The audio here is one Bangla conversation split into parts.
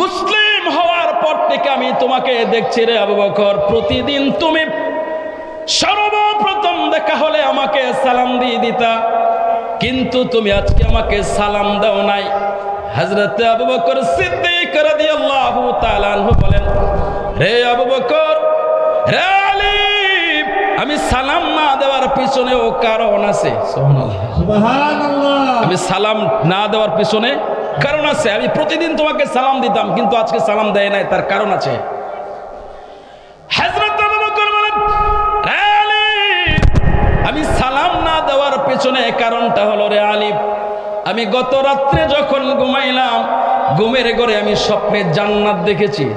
মুসলিম হওয়ার পর থেকে আমি তোমাকে দেখছি রে আবু বকর। প্রতিদিন তুমি সর্বপ্রথম দেখা হলে আমাকে সালাম দিয়ে দিতা। কিন্তু তুমি আজকে আমাকে সালাম দাও নাই। হজরত আবু বকর সিদ্দিক রাদিয়াল্লাহু তাআলা আনহু বলেন রে আবু বকর রে আলী আমি সালাম না দেওয়ার পিছনেও কারণ আছে। সুবহানাল্লাহ সুবহানাল্লাহ। আমি সালাম না দেওয়ার পিছনে কারণ আছে আমি প্রতিদিন তোমাকে সালাম দিতাম কিন্তু আজকে সালাম দেয় নাই তার কারণ আছে। হযরত আবু বকর বলেন, "রে আলী, আমি সালাম না দেওয়ার পেছনে কারণটা হলো রে আলিফ আমি গত রাত্রে যখন ঘুমাইলাম ঘুমের ঘরে আমি স্বপ্নে জান্নাত দেখেছি।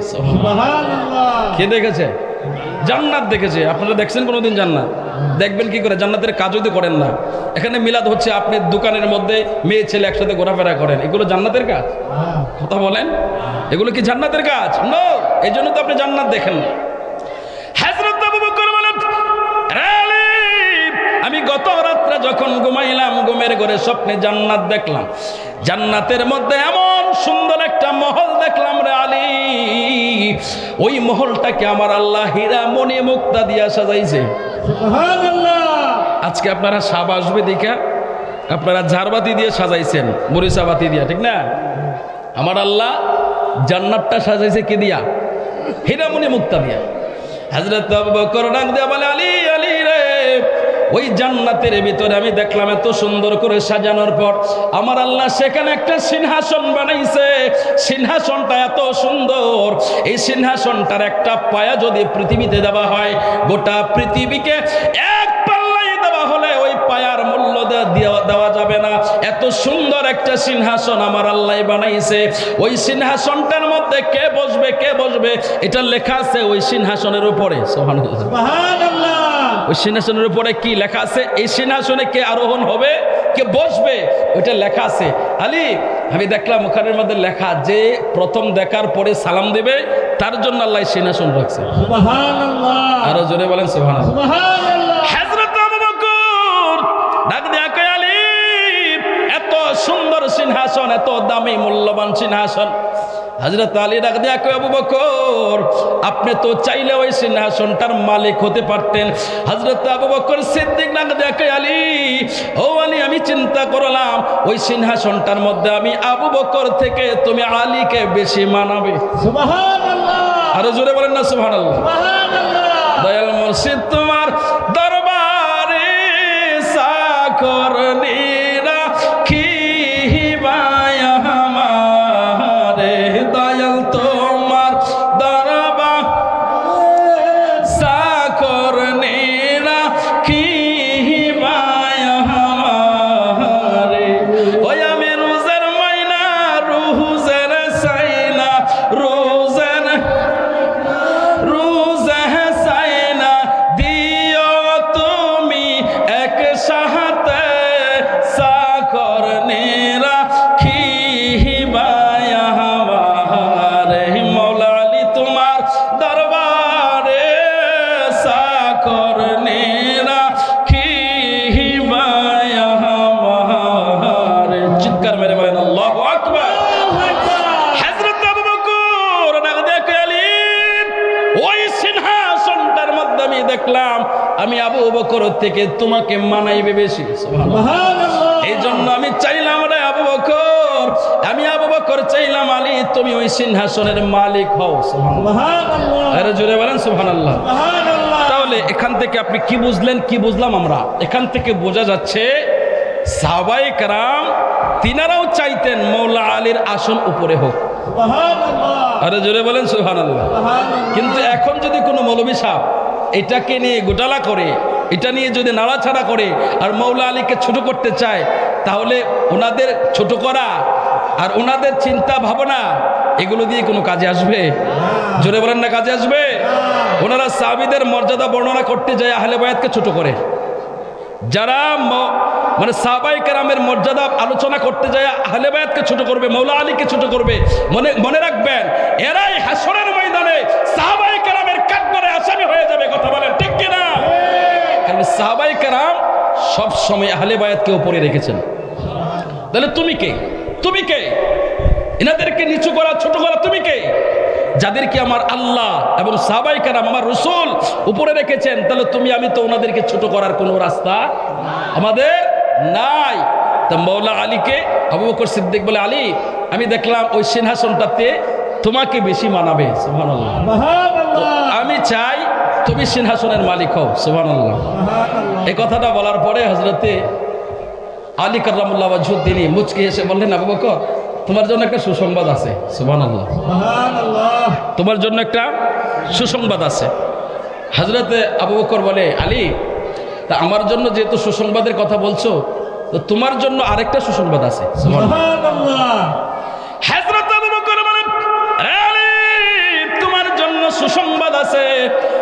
কে দেখেছে? জান্নাত দেখেছে। আপনারা দেখছেন কোনোদিন জান্নাত? দেখবেন কি করে জান্নাতের কাজ যদি করেন না। এখানে মিলাদ হচ্ছে আপনি দোকানের মধ্যে মেয়ে ছেলে একসাথে ঘোরাফেরা করেন। এগুলো জান্নাতের কাজ। কথা বলেন? এগুলো কি জান্নাতের কাজ? এই জন্য তো আপনি জান্নাত দেখেন না। হযরত আবু বকর বলেন "রে আলী, আমি গত রাত্রে যখন ঘুমাইলাম ঘুমের ঘরে স্বপ্নে জান্নাত দেখলাম। জান্নাতের মধ্যে এমন সুন্দর একটা মহল দেখলাম রে আলী। ওই মহলটাকে আমার আল্লাহ হীরা মণি মুক্তা দিয়া সাজাইছে। আজকে আপনারা সাব আসবে দেখা আপনারা ঝাড়বাতি দিয়ে সাজাইছেন মরিচাবাতি দিয়া, ঠিক না? আমার আল্লাহ জান্নাতটা সাজাইছে কে দিয়া? হিরামনি মুক্তা দিয়া। হাজরত বলে, আলী ওই জান্নাতের ভিতরে আমি দেখলাম এত সুন্দর করে সাজানোর পর আমার আল্লাহ সেখানে একটা সিংহাসন বানাইছে। সিংহাসনটা এত সুন্দর। এই সিংহাসনটার একটা পায়া যদি পৃথিবীতে দেওয়া হয়, গোটা পৃথিবীকে এক পাল্লাই দেওয়া হলে ওই পায়ার মূল্য দেওয়া যাবে না। এত সুন্দর একটা সিংহাসন আমার আল্লাহ বানাইছে। ওই সিংহাসনটার মধ্যে কে বসবে কে বসবে, এটা লেখা আছে ওই সিংহাসনের উপরে। সুবহানাল্লাহ। সুবহানাল্লাহ। ওই সিংহাসনের উপরে কি লেখা আছে? এই সিংহাসনে কে আরোহণ হবে? কে বসবে? ওইটা লেখা আছে। আলী আমি দেখলাম ওখানের মধ্যে লেখা যে প্রথম দেখার পরে সালাম দেবে তার জন্য আল্লাহ সিংহাসন রাখছে। আরও জোরে বলেন আলী এত সুন্দর সিংহাসন এত দামি মূল্যবান সিংহাসন। হযরত আলী ডাক দিয়া আবু বকর আপনি তো চাইলে ওই সিংহাসনটার মালিক হতে পারতেন। হযরত আবু বকর সিদ্দিক ডাক দিয়া কয় আলী ও আলী আমি চিন্তা করলাম ওই সিংহাসনটার মধ্যে আমি আবু বকর থেকে তুমি আলীকে বেশি মানাবে। সুবহানাল্লাহ। আরও জোরে বলেন না সুবহানাল্লাহ। সুবহানাল্লাহ। দয়াল মুর্শিদ তোমার দরবারে মধ্যে আমি আবু বকর থেকে তোমাকে মানাইবে বেশি। এই জন্য আমি চাইলাম রে আবু বকর। আমি আবু বকর চাইলাম আলী তুমি ওই সিংহাসনের মালিক হও আরে জোরে বলেন সুবহানাল্লাহ। সুবহানাল্লাহ। তাহলে এখান থেকে আপনি কি বুঝলেন কি বুঝলাম আমরা? এখান থেকে বোঝা যাচ্ছে কারাম তিনারাও চাইতেন মৌলা আলীর আসন উপরে হোক। আরে জোরে বলেন সুবহানাল্লাহ। সুবহানাল্লাহ। কিন্তু এখন যদি কোনো মৌলবী সাহ এটাকে নিয়ে গোটালা করে, এটা নিয়ে যদি নাড়াছাড়া করে আর মৌলা আলীকে ছোট করতে চায়, তাহলে ওনাদের ছোট করা আর ওনাদের চিন্তা ভাবনা, এগুলো দিয়ে কোনো কাজে আসবে? জোরে বলেন না, কাজে আসবে? ওনারা সাবিদের মর্যাদা বর্ণনা করতে যায়, আহলে বায়াতকে ছোট করে। যারা মানে সাহাবাই কেরামের মর্যাদা আলোচনা করতে যায়, আহলে বায়াতকে ছোট করবে মৌলা আলীকে ছোট করবে। মনে মনে রাখবেন, এরাই হাসরের ময়দানে সাহাবাই কাঠগড়ে আসামি হয়ে যাবে কথা বলেন ঠিক কিনা? কারণ সাহাবাই কেরাম সব সময় আহলে বায়াতকে উপরে রেখেছেন। তাহলে তুমি কে? তুমি কে? এনাদেরকে নিচু করা ছোট করা তুমি কে? যাদেরকে আমার আল্লাহ এবং সাহাবাই কারাম আমার রসুল উপরে রেখেছেন তাহলে তুমি আমি তো ওনাদেরকে ছোট করার কোনো রাস্তা আমাদের নাই। তা মৌলা আলীকে আবু বকর সিদ্দিক বলে আলী আমি দেখলাম ওই সিংহাসনটাতে তোমাকে বেশি মানাবে। সুবহানাল্লাহ। আমি চাই তুমি সিংহাসনের মালিক হও সুবহানাল্লাহ। সুবহানাল্লাহ এই কথাটা বলার পরে হজরতে আলী কার্লামুল্লাহ তিনি মুচকি এসে বললেন আবু বকর তোমার জন্য একটা সুসংবাদ আছে সুবহানাল্লাহ। সুবহানাল্লাহ। তোমার জন্য একটা সুসংবাদ আছে। হজরতে আবু বকর বলে আলী তা আমার জন্য যেহেতু সুসংবাদের কথা বলছো তো তোমার জন্য আরেকটা সুসংবাদ আছে সুবহানাল্লাহ। আছে।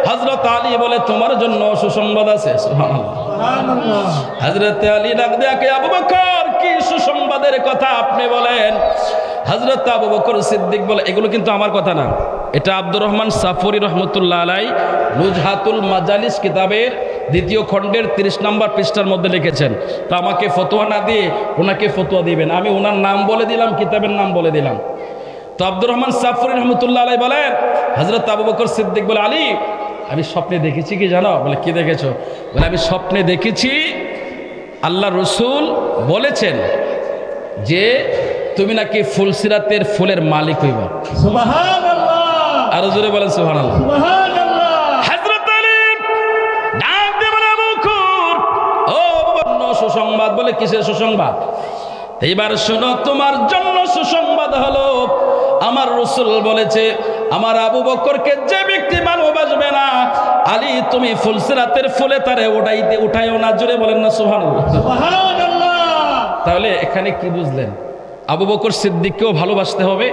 হযরত আলী বলে, তোমার জন্য সুসংবাদ আছে। সুবহানাল্লাহ। আলী ডাক দেয়াকে আবু বকর, কি সুসংবাদের কথা আপনি বলেন? হযরত আবু বকর সিদ্দিক বলে, এগুলো কিন্তু আমার কথা না। এটা আব্দুর রহমান সাফরি রহমতুল্লাহ আলাই নুজহাতুল মাজালিস কিতাবের দ্বিতীয় খণ্ডের তিরিশ নম্বর পৃষ্ঠার মধ্যে লিখেছেন। তো আমাকে ফতোয়া না দিয়ে ওনাকে ফতোয়া দিবেন। আমি ওনার নাম বলে দিলাম, কিতাবের নাম বলে দিলাম। তো আব্দুর রহমান সাফরি রহমতুল্লাহ আলাই বলেন হজরত আবু বকর সিদ্দিক বলে আলী আমি স্বপ্নে দেখেছি কি জানো? বলে কি দেখেছ? বলে আমি স্বপ্নে দেখেছি আল্লাহ রসুল বলেছেন যে তুমি নাকি ফুলসিরাতের ফুলের মালিক হইব। আরও জোরে বলেন সুহান সুসংবাদ। বলে কিসের সুসংবাদ? এইবার শোনো তোমার জন্য সুসংবাদ হলো আমার রসুল বলেছে আমার আবু বকরকে যে ব্যক্তি ভালোবাসবে না আলী তুমি ফুলসিরাতের ফুলে তারে উঠাইতে উঠাইও না জুড়ে বলেন না সুবহানাল্লাহ। তাহলে এখানে কি বুঝলেন? আবু বকর সিদ্দিককেও ভালোবাসতে হবে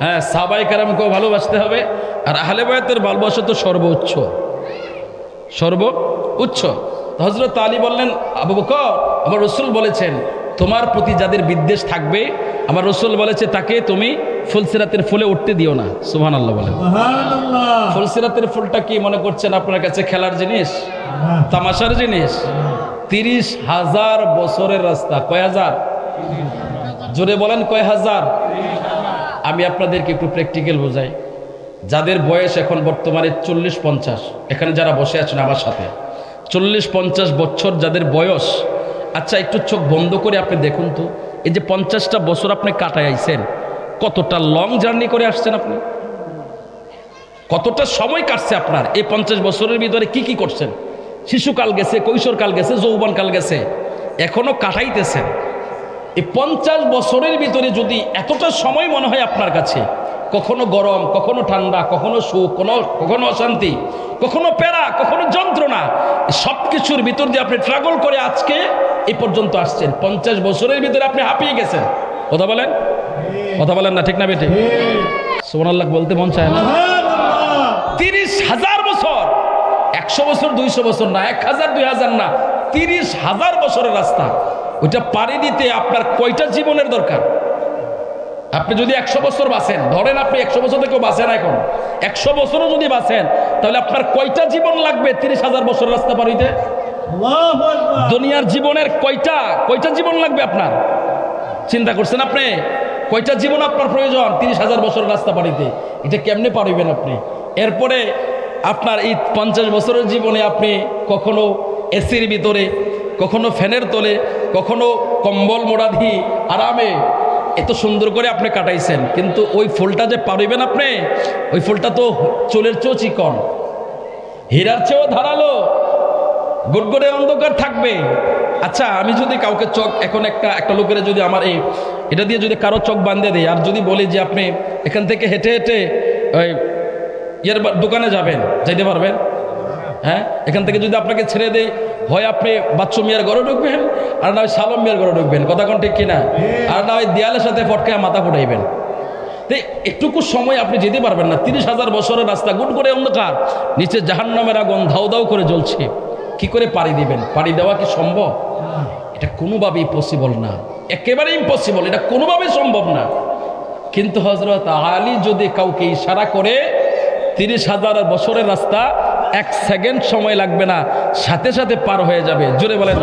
হ্যাঁ সাবাই কারামকেও ভালোবাসতে হবে আর আহলে বায়তের ভালোবাসা তো সর্বোচ্চ। সর্ব উচ্চ হজরত আলী বললেন আবু বকর আমার রসুল বলেছেন তোমার প্রতি যাদের বিদ্বেষ থাকবে আমার রসুল বলেছে তাকে তুমি ফুলসিরাতের ফুলে উঠতে দিও না। সুহান আল্লাহ সুবহানাল্লাহ। ফুলসিরাতের ফুলটা কি মনে করছেন আপনার কাছে খেলার জিনিস? হ্যাঁ। তামাশার জিনিস? তিরিশ হাজার বছরের রাস্তা। কয় হাজার? জোরে বলেন কয় হাজার? আমি আপনাদেরকে একটু প্র্যাকটিক্যাল বোঝাই। যাদের বয়স এখন বর্তমানে চল্লিশ পঞ্চাশ এখানে যারা বসে আছেন আমার সাথে চল্লিশ পঞ্চাশ বছর যাদের বয়স আচ্ছা একটু চোখ বন্ধ করে আপনি দেখুন তো। এই যে পঞ্চাশটা বছর আপনি কাটায় আইছেন, কতটা লং জার্নি করে আসছেন আপনি? কতটা সময় কাটছে আপনার? এই পঞ্চাশ বছরের ভিতরে কি কি করছেন? শিশুকাল গেছে, কৈশোরকাল গেছে, যৌবনকাল গেছে, এখনও কাটাইতেছেন। এই পঞ্চাশ বছরের ভিতরে যদি এতটা সময় মনে হয় আপনার কাছে, কখনো গরম, কখনো ঠান্ডা, কখনো সুখ কোনো কখনো অশান্তি কখনো প্যারা, কখনো যন্ত্রণা সব কিছুর ভিতর দিয়ে আপনি ট্রাগল করে আজকে এই পর্যন্ত আসছেন। পঞ্চাশ বছরের ভিতরে আপনি হাঁপিয়ে গেছেন। কথা বলেন? কথা বলেন না, ঠিক না বেটে সোনাল্লাহ বলতে মন চায় না। তিরিশ হাজার বছর, একশো বছর, দুইশো বছর না, এক হাজার, দুই হাজার না, তিরিশ হাজার বছরের রাস্তা। ওইটা পাড়ি দিতে আপনার কয়টা জীবনের দরকার? আপনি যদি একশো বছর বাঁচেন ধরেন আপনি একশো বছর থেকেও বাঁচেন এখন একশো বছরও যদি বাঁচেন তাহলে আপনার কয়টা জীবন লাগবে তিরিশ হাজার বছর রাস্তা পাড়িতে আল্লাহু আকবার। দুনিয়ার জীবনের কয়টা কয়টা জীবন লাগবে আপনার? চিন্তা করছেন আপনি? কয়টা জীবন আপনার প্রয়োজন তিরিশ হাজার বছর রাস্তা পাড়িতে এটা কেমনে পারিবেন আপনি? এরপরে আপনার এই পঞ্চাশ বছরের জীবনে আপনি কখনো এসির ভিতরে কখনো ফ্যানের তলে কখনো কম্বল মোড়াধি আরামে এত সুন্দর করে আপনি কাটাইছেন, কিন্তু ওই ফুলটা যে পারিবেন আপনি, ওই ফুলটা তো চুলের চেয়েও চিকন, হীরার চেয়েও ধারালো, গুড়গুড়ে অন্ধকার থাকবে। আচ্ছা আমি যদি কাউকে চোখ, এখন একটা একটা লোকের যদি আমার এই, এটা দিয়ে যদি কারও চোখ বাঁধে দেয়, আর যদি বলি যে আপনি এখান থেকে হেঁটে হেঁটে ওই ইয়ের দোকানে যাবেন, যাইতে পারবেন? হ্যাঁ? এখান থেকে যদি আপনাকে ছেড়ে দেয় হয় আপনি বাচ্চু মিয়ার ঘরে ঢুকবেন, আর না হয় সালম মিয়ার ঘরে ঢুকবেন। কথা কোন ঠিক কিনা? আর না হয় দেয়ালের সাথে ফটকায় মাথা ফুটাইবেন। তো একটুকু সময় আপনি যেতে পারবেন না। তিরিশ হাজার বছরের রাস্তা গুট করে অন্ধকার, নিচে জাহান্নামের আগুন ধাউ ধাউ করে জ্বলছে। কি করে পাড়ি দিবেন? পাড়ি দেওয়া কি সম্ভব? এটা কোনোভাবেই পসিবল না। একেবারে ইম্পসিবল এটা কোনোভাবেই সম্ভব না। কিন্তু হজরত আলী যদি কাউকে ইশারা করে, তিরিশ হাজার বছরের রাস্তা এক সেকেন্ড সময় লাগবে না সাথে সাথে পার হয়ে যাবে জোরে বলেন।